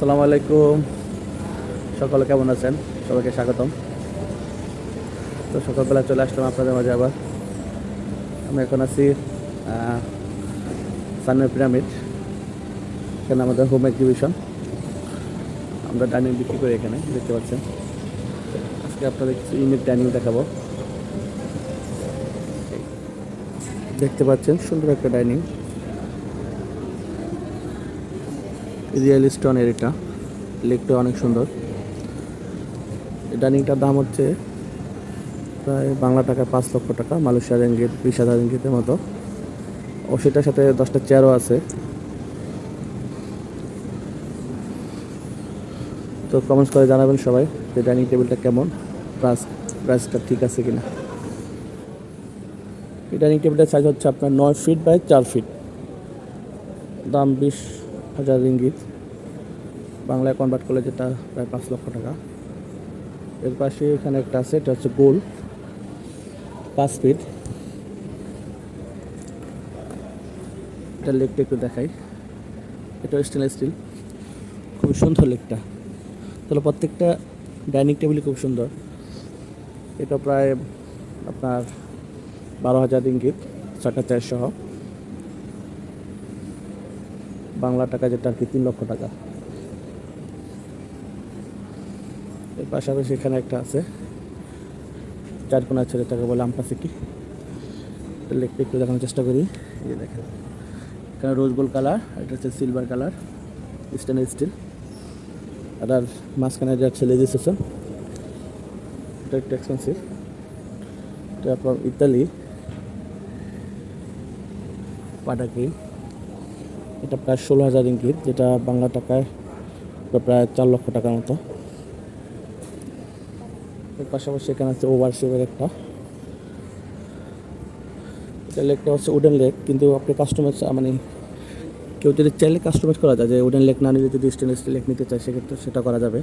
সালামু আলাইকুম। সকলে কেমন আছেন? সবাইকে স্বাগতম। তো সকালবেলা চলে আসলাম আপনাদের মাঝে আবার। আমি এখন আছি সানমে পিরামিড, এখানে আমাদের হোম এক্সিবিশন। আমরা ডাইনিং বিক্রি করি এখানে, দেখতে পাচ্ছেন। আজকে আপনাদের কিছু ইউনিক ডাইনিং দেখাবো। দেখতে পাচ্ছেন, সুন্দর একটা ডাইনিং রিয়েল স্টোনের এটা। লেকটা অনেক সুন্দর। ডাইনিংটার দাম হচ্ছে প্রায় বাংলা টাকা পাঁচ লক্ষ টাকা মালয়েশিয়ার রিঙ্গিত বিশ হাজার রিঙ্গিতের মতো। ও সেটার সাথে দশটা চেয়ারও আছে। তো কমেন্টস করে জানাবেন সবাই যে ডাইনিং টেবিলটা কেমন প্রাইস প্রাইসটা ঠিক আছে কিনা। এই ডাইনিং টেবিলটার সাইজ হচ্ছে আপনার নয় ফিট বাই চার ফিট দাম বিশ হাজার রিঙ্গিত বাংলায় কনভার্ট করলে যেটা প্রায় পাঁচ লক্ষ টাকা। এর পাশে এখানে একটা আছে, এটা হচ্ছে গোল পাঁচ ফিট এটা লেকটা একটু দেখাই। এটা স্টেনলেস স্টিল খুব সুন্দর লেকটা। তাহলে প্রত্যেকটা ডাইনিং টেবিলই খুব সুন্দর। এটা প্রায় আপনার বারো হাজার রিঙ্গিত চাকা চার সহ। বাংলা টাকা যেটা আর কি তিন লক্ষ টাকা। এর পাশাপাশি এখানে একটা আছে। চার কোনা ছেলে তাকে বলে আমপাসি কি? লেখতে একটু দেখানোর চেষ্টা করি। এই দেখেন। এখানে রোজ গোল্ড কালার এটা হচ্ছে সিলভার কালার স্টেনলেস স্টিল আর আর মাঝখানে যা ছেলে দিয়েছে এটা একটু এক্সপেন্সিভ এটা আপনার ইতালি পাটাকি এটা প্রায় ষোলো হাজার ইঙ্গিত যেটা বাংলা টাকায় প্রায় চার লক্ষ টাকার মতো। এর পাশাপাশি এখানে আছে ওভার শেপের একটা। এটা লেকটা হচ্ছে উডেন লেক কিন্তু আপনি কাস্টমাইজ মানে কেউ যদি চাইলে কাস্টমাইজ করা যায় যে উডেন লেক না নিলে যদি স্টেনলেস স্টিল লেক নিতে চায় সেক্ষেত্রে সেটা করা যাবে।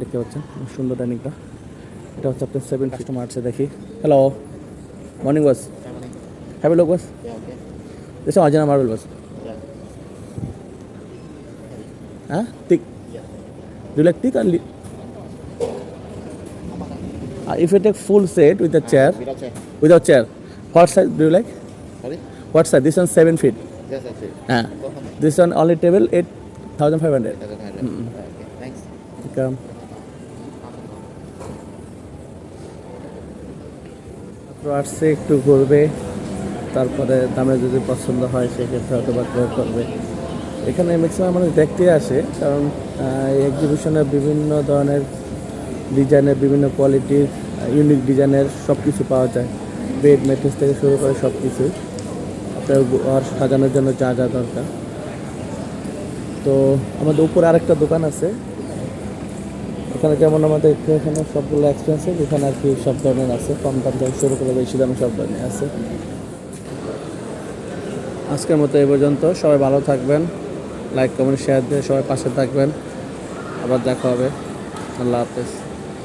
দেখতে পাচ্ছেন সুন্দর ডাইনিংটা এটা হচ্ছে আপনার সেভেন কাস্টমার আছে দেখি। হ্যালো মর্নিং বাস হ্যাভি লোক বাস Yeah, okay. This is Huh? Thick. Yeah. Do you like thick or li- uh, if you take full set with a chair, Without check. without chair, what size do you like? Sorry? What size? This one seven feet. Yes, that's it. Uh, this one only table eight thousand five hundred. Matter. Okay, thanks. Welcome. তো আসছে একটু ঘুরবে তারপরে দামে যদি পছন্দ হয় সেক্ষেত্রে হয়তো বা ক্রয় করবে এখানে ম্যাক্সিমাম মানুষ দেখতে আসে, কারণ এক্সিবিশনে বিভিন্ন ধরনের ডিজাইনের বিভিন্ন কোয়ালিটির ইউনিক ডিজাইনের সব কিছু পাওয়া যায়। বেড ম্যাট্রেস থেকে শুরু করে সব কিছু আপনার ঘর সাজানোর জন্য যা যা দরকার। তো আমাদের উপরে আরেকটা দোকান আছে। এখানে যেমন আমাদের এখানে সবগুলো এক্সপেন্সিভ এখানে আর কি সব ধরনের আছে। কম দাম থেকে শুরু করে বেশি দামে সব ধরনের আছে। আজকের মতো এই পর্যন্ত। সবাই ভালো থাকবেন। লাইক কমেন্ট শেয়ার দিয়ে সবাই পাশে থাকবেন। আবার দেখা হবে। আল্লাহ হাফেজ।